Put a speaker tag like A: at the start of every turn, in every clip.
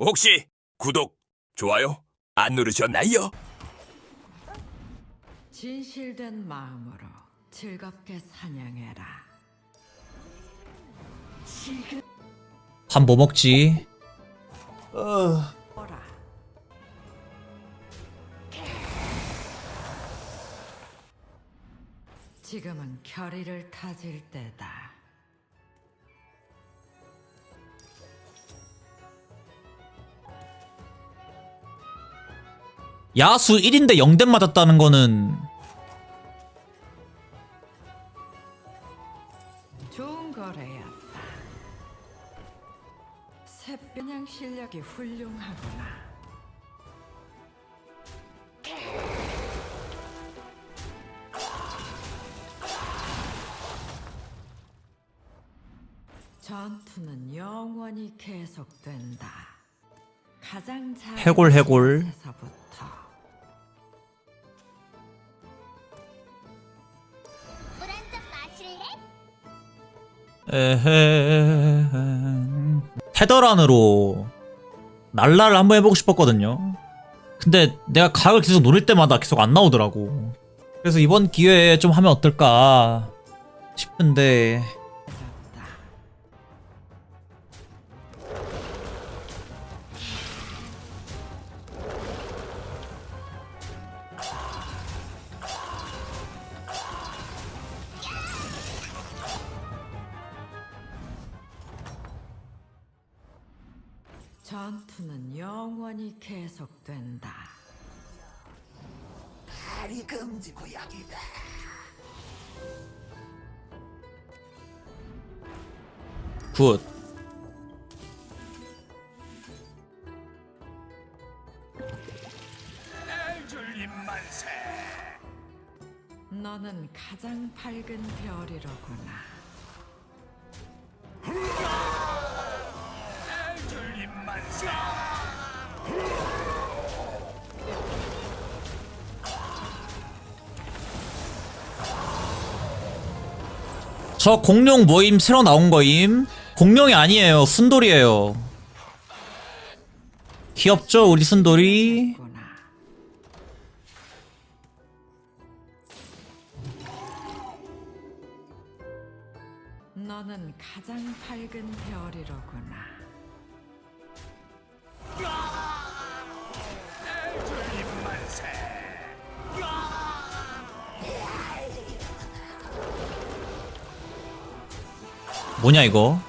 A: 혹시 구독, 좋아요 안 누르셨나요?
B: 진실된 마음으로 즐겁게 사냥해라.
C: 밥뭐 먹지?
B: 오라. 지금은 결의를 타질 때다.
C: 야수 1인데 0대 맞았다는 거는
B: 좋은 거래였다. 새변양 실력이 훌륭하구나. 전투는 영원히 계속된다. 가장 잘
C: 해골, 해골.
B: 에서부터
C: 에헤 테더란으로 날라를 한번 해보고 싶었거든요. 근데 내가 각을 계속 노릴 때마다 계속 안 나오더라고. 그래서 이번 기회에 좀 하면 어떨까 싶은데 굿.
B: 너는 가장 밝은 별이로구나.
C: 저 공룡 모임 새로 나온 거임. 공룡이 아니에요. 순돌이에요. 귀엽죠, 우리 순돌이?
B: 너는 가장 밝은 별이로구나.
C: 뭐냐 이거?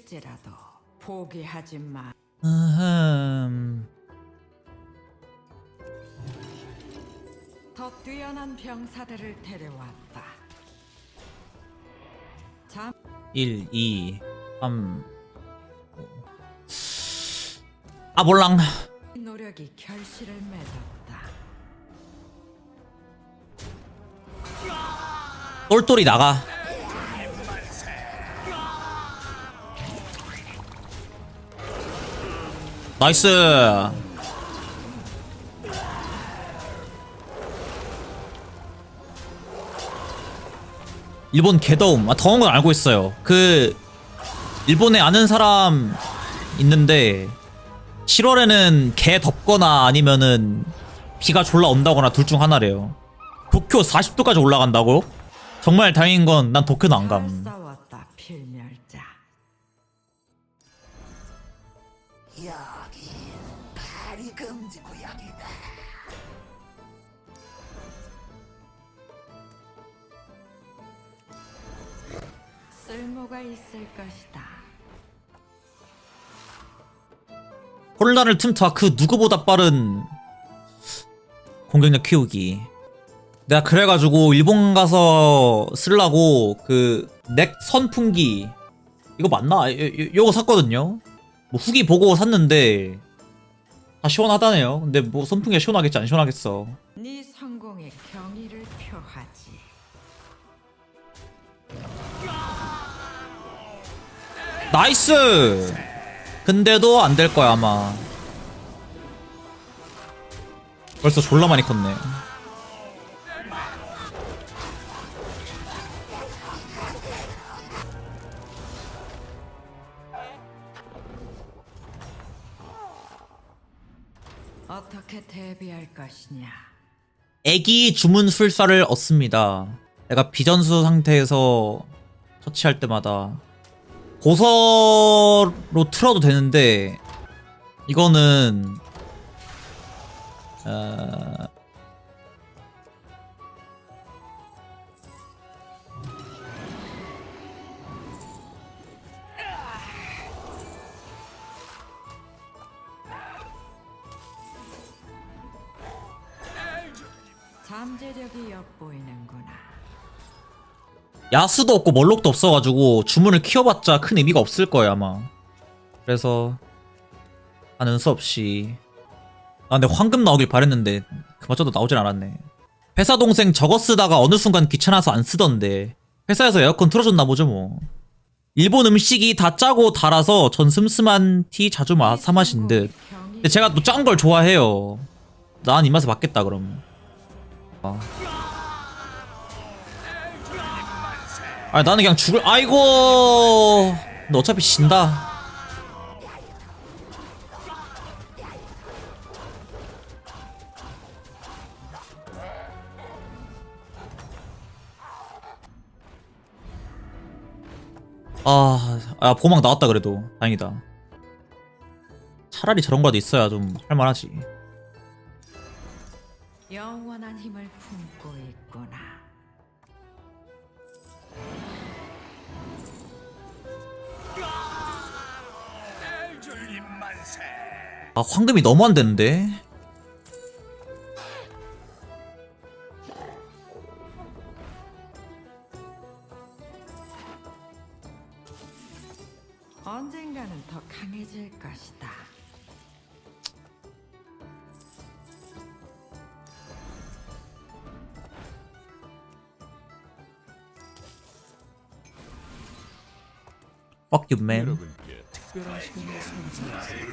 B: 지칠지라도 포기하지 마.
C: 으흠.
B: 더 뛰어난 병사들을 데려왔다. 잠
C: 1, 2, 3. 아 몰랑.
B: 노력이 결실을 맺었다.
C: 똘똘이 나가. 나이스. 일본 개더움. 아, 더운 건 알고 있어요. 그 일본에 아는 사람 있는데 7월에는 개 덥거나 아니면은 비가 졸라 온다거나 둘 중 하나래요. 도쿄 40도까지 올라간다고? 정말 다행인 건 난 도쿄는
B: 안잘
C: 감.
B: 쓸모가 있을 것이다.
C: 혼란을 틈타 그 누구보다 빠른 공격력 키우기. 내가 그래가지고 일본 가서 쓰려고 그 넥 선풍기 이거 맞나? 요, 요, 요 거 샀거든요. 뭐 후기 보고 샀는데 다 시원하다네요. 근데 뭐 선풍기가 시원하겠지 안 시원하겠어. 나이스 근데도 안 될 거야 아마 벌써 졸라 많이 컸네
B: 어떻게 대비할 것이냐?
C: 애기 주문 술사를 얻습니다. 내가 비전수 상태에서 처치할 때마다 고서로 틀어도 되는데 이거는 어...
B: 잠재력이 엿보이는구나.
C: 야수도 없고 멀록도 없어가지고 주문을 키워봤자 큰 의미가 없을 거예요 아마. 그래서 하는 수 없이 아 근데 황금 나오길 바랬는데 그마저도 나오진 않았네. 회사 동생 저거 쓰다가 어느 순간 귀찮아서 안 쓰던데 회사에서 에어컨 틀어줬나 보죠 뭐. 일본 음식이 다 짜고 달아서 전 슴슴한 티 자주 마, 사 마신 듯. 근데 제가 또 짠 걸 좋아해요. 난이 맛에 맞겠다 그럼. 아. 아니 나는 그냥 죽을 아이고. 너 어차피 진다. 아, 아 보막 나왔다 그래도. 다행이다. 차라리 저런 거라도 있어야 좀 할만하지.
B: 영원한 힘을 품고
C: 아 황금이 너무 안 되는데
B: 언젠가는 더 강해질 것이다.
C: Fuck you man
A: 여러분께 특별한 시간을 선사하세요.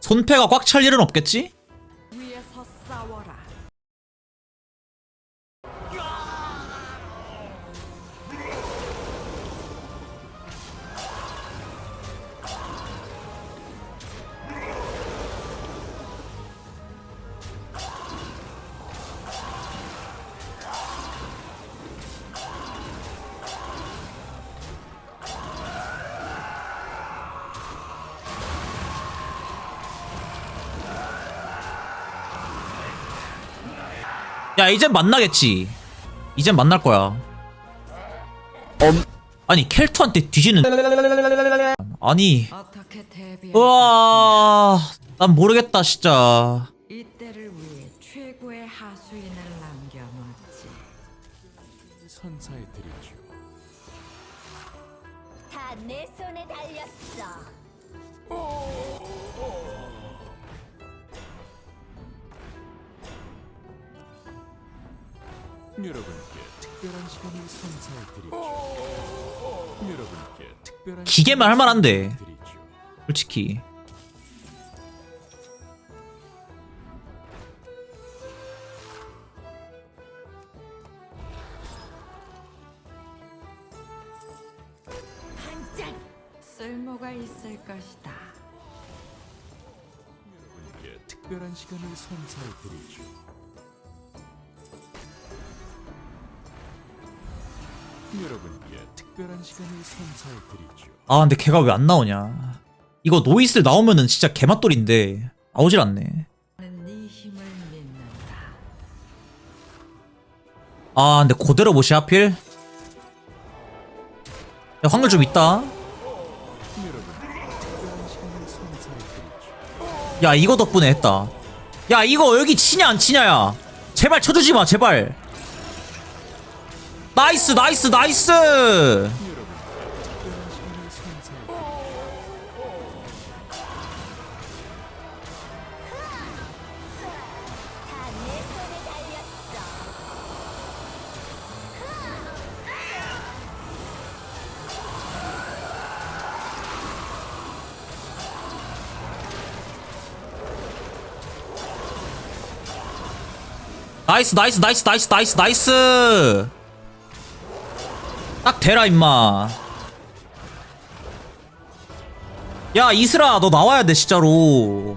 C: 손패가 꽉 찰 일은 없겠지?
B: 위에서 싸워라.
C: 야 이젠 만나겠지. 이젠 만날 거야. 아니 켈토한테 뒤지는. 아니.
B: 어떻게
C: 우와. 난 모르겠다 진짜
A: 여러분께 특별한 시간을 선사해 드리죠. 여러분께 특별한
C: 기계만 할 만한데.
A: 드리죠.
C: 솔직히
D: 반짝.
B: 쓸모가 있을 것이다.
A: 여러분께 특별한 시간을 선사해 드리죠. 여러분께 특별한 시간을 선사해 드리죠.
C: 아 근데 걔가 왜 안 나오냐 이거 노이슬 나오면은 진짜 개맛돌인데 나오질 않네
B: 네 힘을 믿는다.
C: 아 근데 그대로 못이 하필 야, 확률 좀 있다
A: 여러분께 특별한 시간을 선사해 드리죠.
C: 야 이거 덕분에 했다 야 이거 여기 치냐 안 치냐야 제발 쳐주지 마 제발 나이스 나이스 나이스! 나이스 나이스 나이스 나이스 나이스 나이스! 딱 대라 임마 야 이슬아 너 나와야 돼 진짜로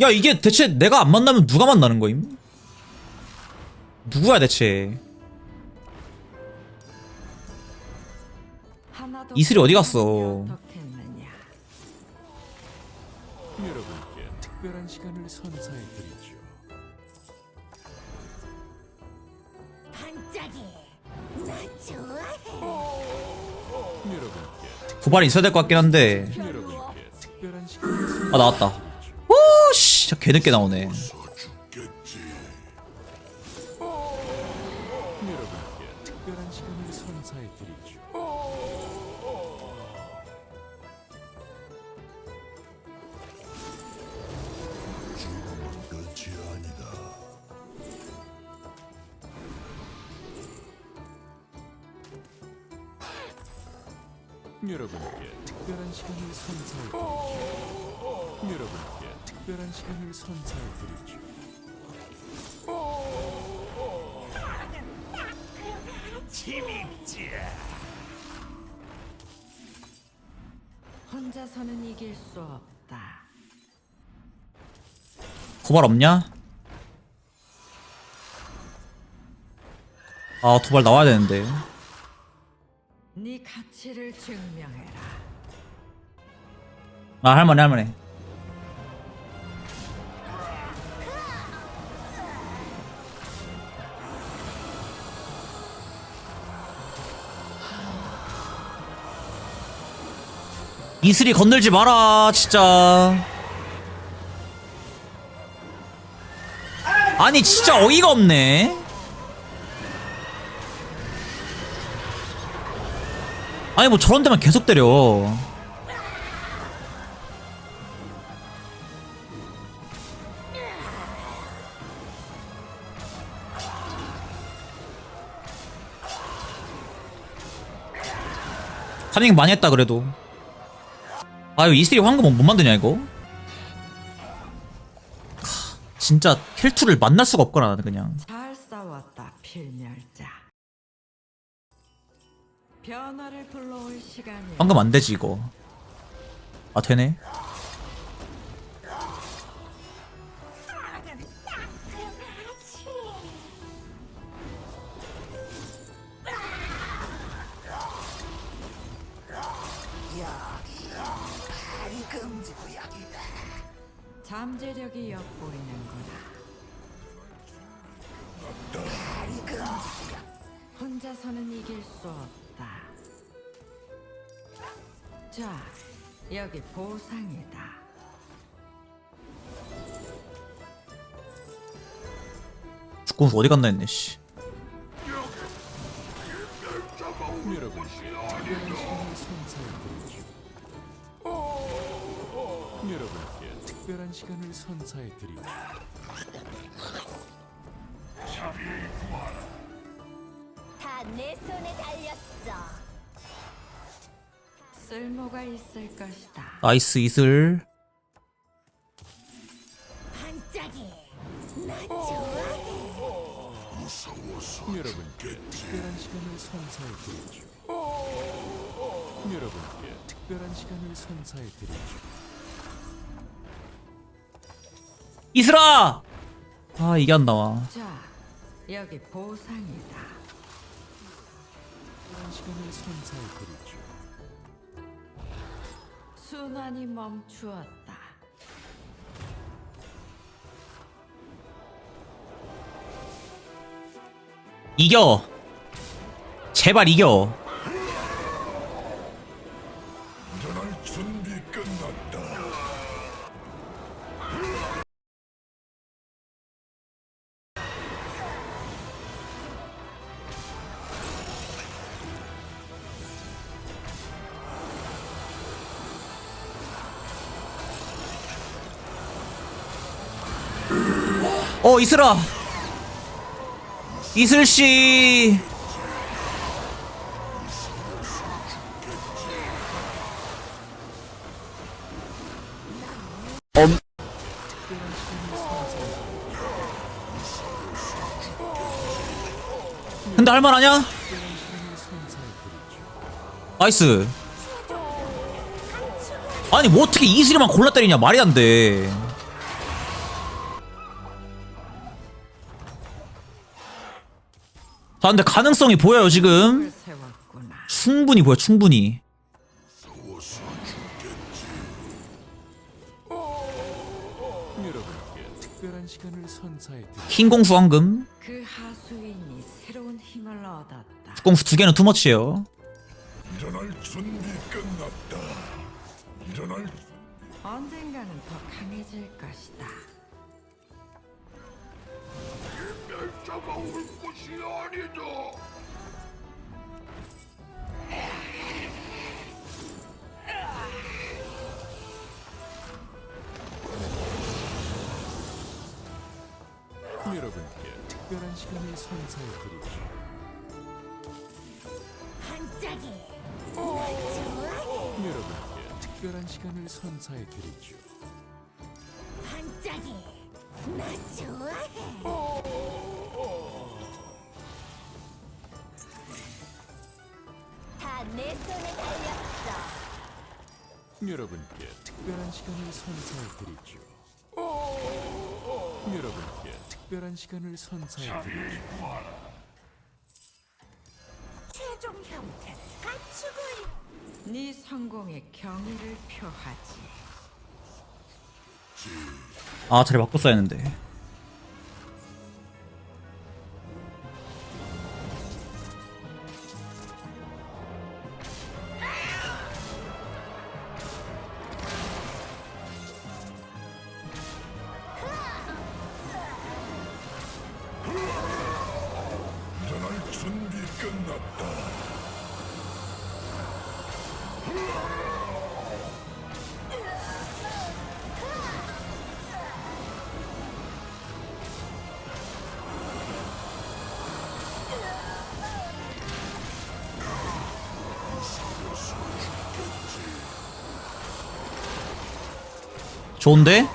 C: 야 이게 대체 내가 안 만나면 누가 만나는 거임? 누구야 대체 이슬이 어디 갔어?
A: 여러분께 특별한 시간을 선사해
C: 도발이 있어야 될 것 같긴 한데. 아 나왔다. 오씨. 개늦게 나오네
A: 여러분께 특별한 시간을 선사해 드리죠. 여러분께 특별한 시간을 선사해 드리죠.
B: 혼자서는 이길 수 없다.
C: 도발 없냐? 아 도발 나와야 되는데
B: 네 가치를 증명해라.
C: 아 할만해 할만해 이슬이 건들지 마라 진짜. 아니 진짜 어이가 없네 아니 뭐 저런 데만 계속 때려. 타밍 많이 했다 그래도. 아유 이슬이 황금 못 만드냐 이거? 하, 진짜 켈투를 만날 수가 없구나 그냥 황금 안 되지 이거. 아 되네 죽고 어디 갔나 했네 씨
A: 여러분께 특별한 시간을 선사해 드리죠.
D: 다내 손에 달렸어.
B: 쓸모가 있을 것이다.
C: 나이스 이슬
D: 반짝이. 나 좋아해.
A: 여러분께 특별한 시간을 선사해 드리죠. 여러분께 특별한 시간을 선사해 드리죠.
C: 이슬아 아 이게 안 나와
B: 자, 여기 보상이다.
A: 특별한 시간을 선사해 드리죠.
B: 순환이 멈추었다.
C: 이겨 제발 이겨. 어 이슬아 이슬씨. 엄. 근데 할말 아니야? 나이스. 아니 뭐 어떻게 이슬이만 골라 때리냐? 말이 안돼. 자 근데 가능성이 보여요 지금. 충분히 보여 충분히 흰공수 황금
B: 그 하수인이 새로운 힘을 얻었다.
C: 공수 두 개는 투머치예요
E: 일어날 준비 끝났다. 일어날
B: 언젠가는 더 강해질 것이다.
E: 멸자가 올 것이 아니다.
A: 여러분께 특별한 시간을 선사해 드리죠.
D: 반짝이.
A: 여러분께 특별한 시간을 선사해 드리죠.
D: 나 좋아해. 다 내 손에 달렸어.
A: 여러분께 특별한 시간을 선사해 드리죠. 여러분께 특별한 시간을 선사해 드리죠.
D: 최종 형태 갖추고
B: 네 성공에 경의를 표하지.
C: 아 자리 바꿨어야 했는데 좋은데?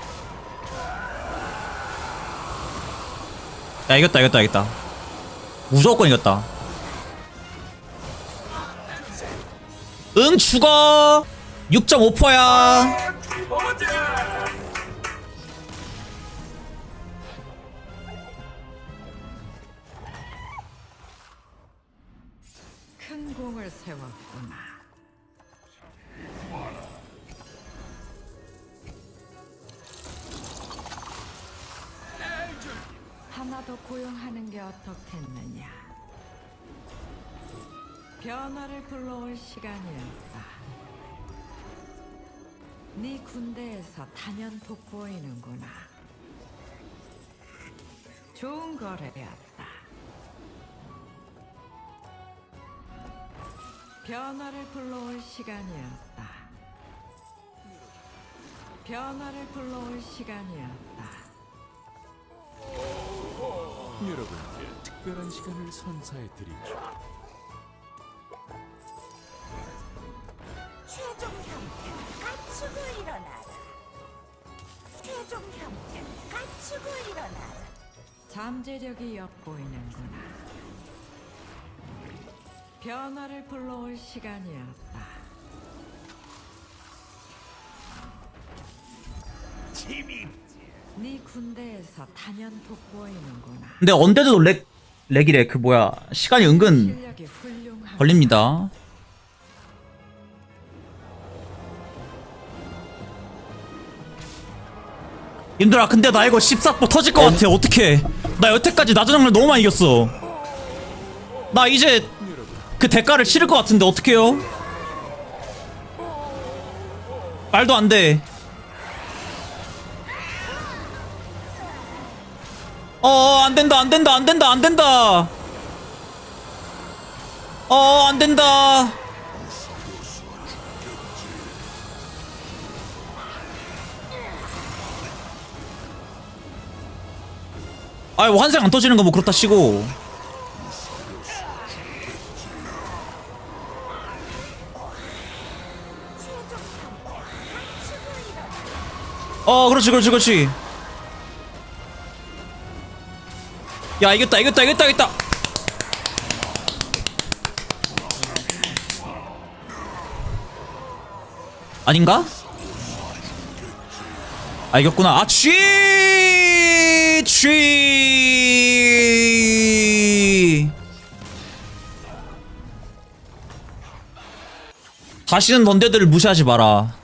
C: 야 이겼다 이겼다 이겼다 무조건 이겼다 응 죽어 6.5%야
B: 큰 공을 세웠구나. 더 고용하는 게 어떻겠느냐. 변화를 불러올 시간이었다. 네 군대에서 단연 돋보이는구나. 좋은 거래였다. 변화를 불러올 시간이었다. 변화를 불러올 시간이었다.
A: 여러분께 특별한 시간을 선사해 드리죠.
D: 최종 형태 갖추고 일어나라. 최종 형태 갖추고 일어나라.
B: 잠재력이 엿보이는구나. 변화를 불러올 시간이었다. 네 군대에서 단연 돋보이는구나.
C: 근데 언데드도 렉 렉이래. 그 뭐야. 시간이 은근
B: 실력이 훌륭한
C: 걸립니다. 님들아 근데 나 이거 14보 터질 것 같아. 어떡해? 나 여태까지 낮은 확률 너무 많이 이겼어. 나 이제 그 대가를 치를 것 같은데 어떡해요? 말도 안돼 어 안 된다 안 된다 안 된다 안 된다. 어 안 된다. 아이 뭐 환생 안 터지는 거 뭐 그렇다 치고. 어 그렇지 그렇지 그렇지 야 이겼다 이겼다 이겼다 이겼다 아닌가? 아 이겼구나 아 취! 취! 다시는 던데들을 무시하지 마라